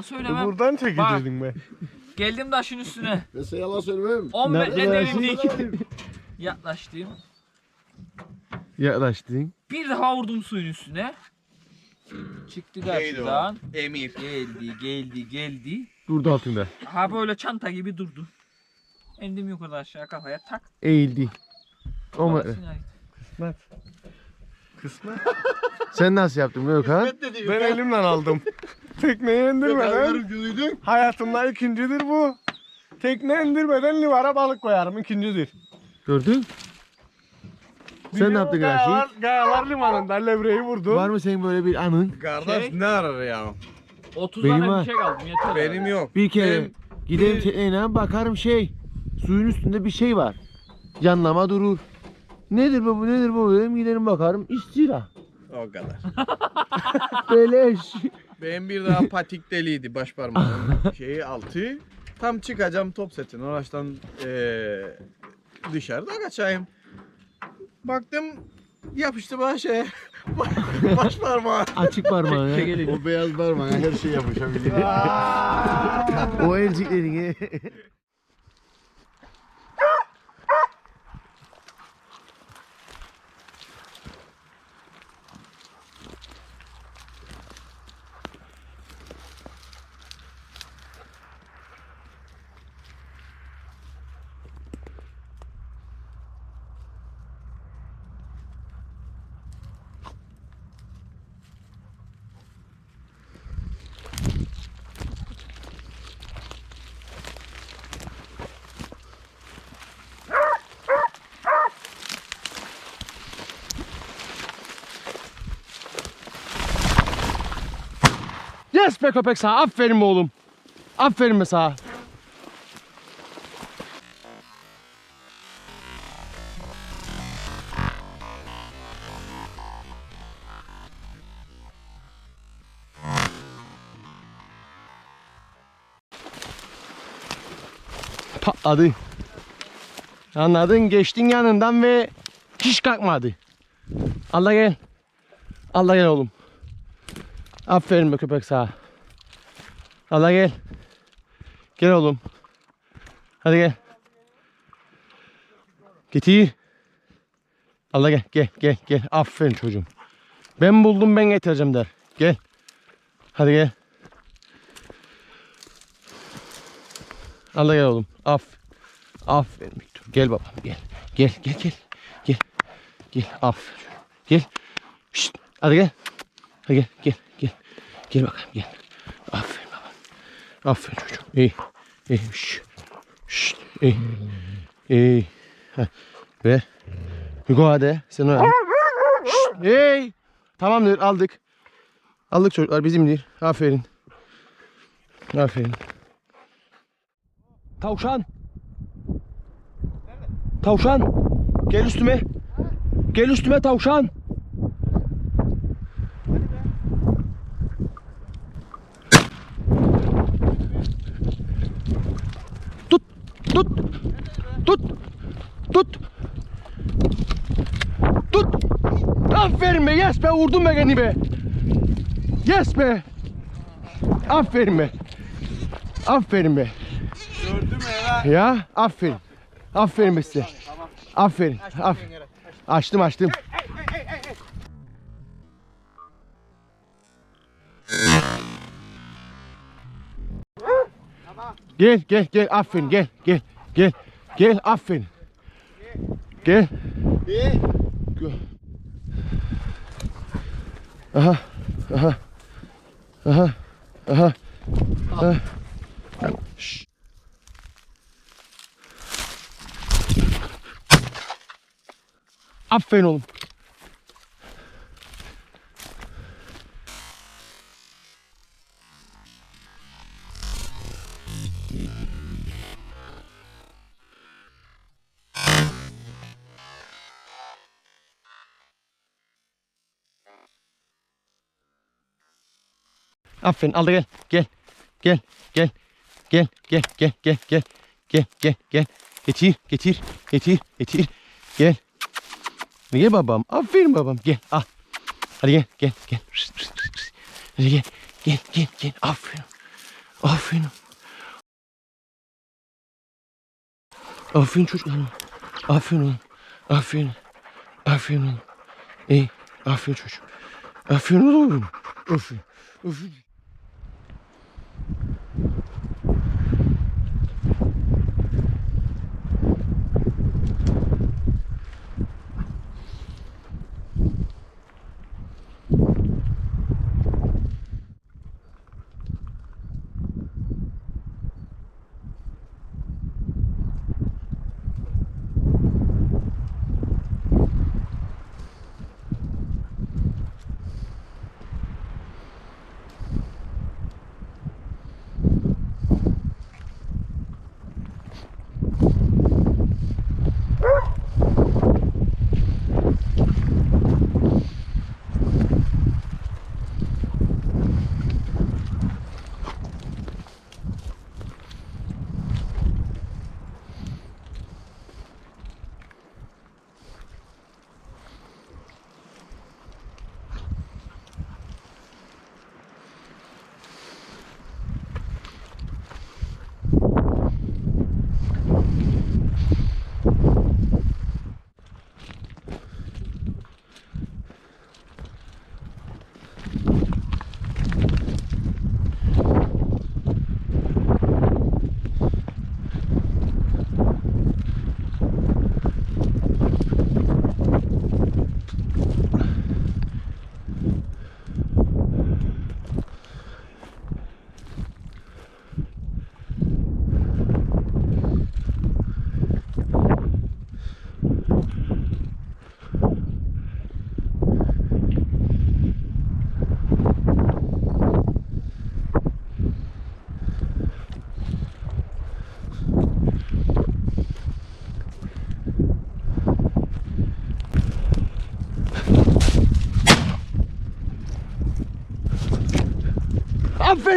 Yalan söylemem. Buradan çekecektin be. Geldim taşın üstüne. Ben sana yalan söylemem. 10 Nerede metre derinlik. Yaklaştım. Yaklaştın. Bir daha vurdum suyun üstüne. Çıktı karşıdan. Emir. Geldi, geldi, geldi. Durdu altında. Ha böyle çanta gibi durdu. Endim yukarıda aşağı kafaya tak. Eğildi. O metre. Kısmet. Kısmet. Sen nasıl yaptın Gökhan? Ben elimle aldım. Tekneye indirmeden günüydün. hayatımda ikincidir bu. Tekne indirmeden livara balık koyarım ikincidir. Gördün? Sen ne yaptın Gayalar, Graşi? Gayalar limanında levreyi vurdum. Var mı senin böyle bir anın? Kardeş Şey? ne arar ya? 30 Benim tane var. bir şey kaldım yeter. Benim yok. Bir kere Benim- gidelim bir- tekneyle bakarım şey. Suyun üstünde bir şey var. Yanlama durur. Nedir bu, bu nedir bu dedim giderim bakarım istira. O kadar. Beleş. Benim bir daha patik deliydi baş parmağım şeyi altı. Tam çıkacağım top setin oraçtan eee dışarıda kaçayım. Baktım yapıştı bana şey baş parmağı. Açık parmağın ya. O beyaz parmağı her şey yapışabilir. o elciklerini. Yes be köpek sağ. Aferin be oğlum. Aferin be sağ. Patladı. Anladın? Geçtin yanından ve hiç kalkmadı. Allah gel. Allah gel oğlum. Aferin be köpek sağ. Allah gel. Gel oğlum. Hadi gel. Getir. Allah gel gel gel gel. Aferin çocuğum. Ben buldum ben getireceğim der. Gel. Hadi gel. Allah gel oğlum. Af. Aferin Victor. Gel babam gel. Gel gel gel. Gel. Gel. Aferin. Gel. Şşt. Hadi gel. Hadi gel gel gel. Gel bakalım gel. Aferin babam. Aferin çocuğum. İyi. İyi. Şşt. Şşt. İyi. İyi. Heh. Ve Hugo hadi. Sen o Şşt. Hey. Tamamdır aldık. Aldık çocuklar bizimdir. Aferin. Aferin. Tavşan. Tavşan. Gel üstüme. Gel üstüme tavşan. Tut. Tut. Tut. Tut. Tut. Aferin be. Yes be. Vurdum be kendimi be. Yes be. Aferin be. Aferin be. Gördün mü ya? Ya aferin. Aferin be size. Aferin. Aferin. Açtım açtım. Gel gel gel aferin gel gel gel gel aferin. Gel. Uh-huh. Uh-huh. Uh-huh. Uh-huh. Uh, shh. I'm feeling Aferin al da gel. Gel. Gel. Gel. Gel. Gel. Gel. Gel. Gel. Gel. Gel. Gel. Getir. Getir. Getir. Getir. Gel. Gel babam. Aferin babam. Gel. Al. Hadi gel. Gel. Gel. Hadi gel. Gel. Gel. Gel. Aferin. Aferin. Aferin çocuklarım. Aferin oğlum. Aferin. Aferin oğlum. İyi. Aferin çocuk. Aferin oğlum. Aferin. Aferin.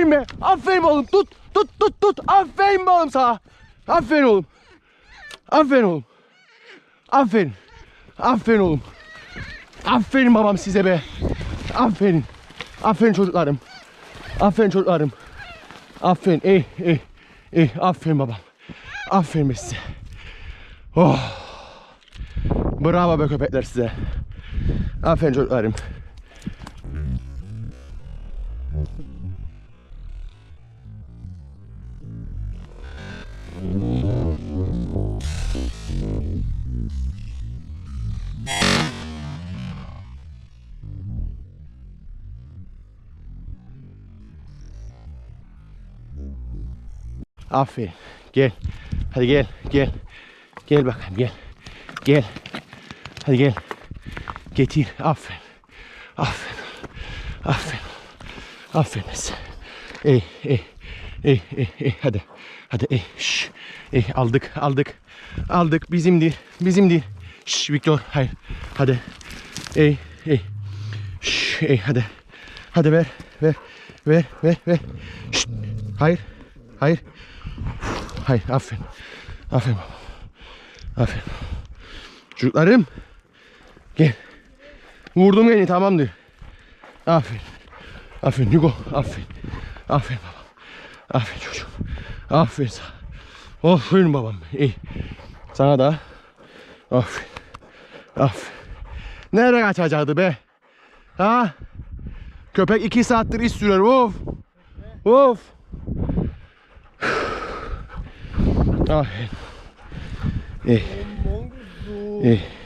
Aferin be. Aferin oğlum. Tut. Tut tut tut. Aferin be oğlum sana. Aferin oğlum. Aferin oğlum. Aferin. Aferin oğlum. Aferin babam size be. Aferin. Aferin çocuklarım. Aferin çocuklarım. Aferin. Ey ey. Ey aferin babam. Aferin be size. Oh. Bravo be köpekler size. Aferin çocuklarım. Aferin. Gel. Hadi gel. Gel. Gel bakalım gel. Gel. Hadi gel. Getir. Aferin. Aferin. Aferin. Aferin. Ey ey. Ey ey ey. Hadi. Hadi ey. Şş. Ey aldık aldık. Aldık. Bizimdir. Bizimdir. Şş Viktor. Hayır. Hadi. Ey ey. Şş. Ey hadi. Hadi ver. Ver. Ver. Ver. Ver. Şşt. Hayır. Hayır. Hayır aferin. Aferin baba. Aferin. Çocuklarım. Gel. Vurdum beni tamamdır. Aferin. Aferin Hugo. Aferin. Aferin baba. Aferin çocuğum. Aferin sana. Aferin babam. İyi. Sana da. Aferin. Aferin. Nereye kaçacaktı be? Ha? Köpek iki saattir iş sürüyor. Of. Of. Aferin. İyi. İyi.